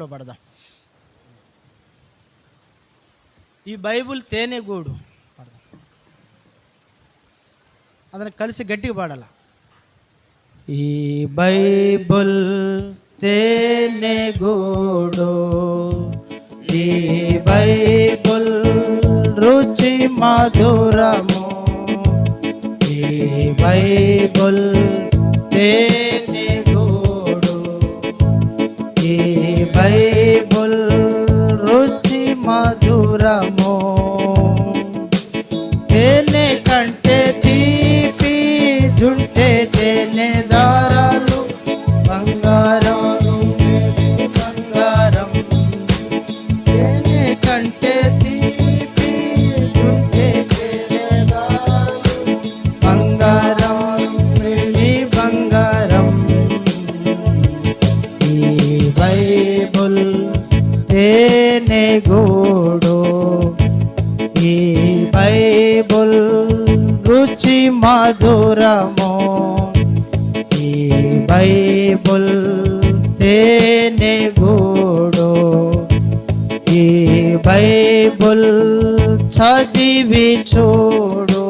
లో పడదాం. ఈ బైబుల్ తేనె గూడు పడదాం. అతను కలిసి గట్టిగా పాడాల? ఈ బైబుల్ తేనె గూడు ఈ బైబుల్ రుచి మధురము. ఈ బైబుల్ తేనె గూడు ఈ బైబుల్ రుచి మధురము. తేనె కంటే తీపి జుంటే తేనె దారాలు బంగారాలు బంగారం. తేనె కంటే తీపి జుంటే తేనె దారాలు బంగారం వెండి బంగారం. ఈ తేనె గూడు. ఈ బైబుల్ రుచి మధురము. ఈ బైబుల్ తేనె గూడు. ఈ బైబుల్ చదివి చూడు.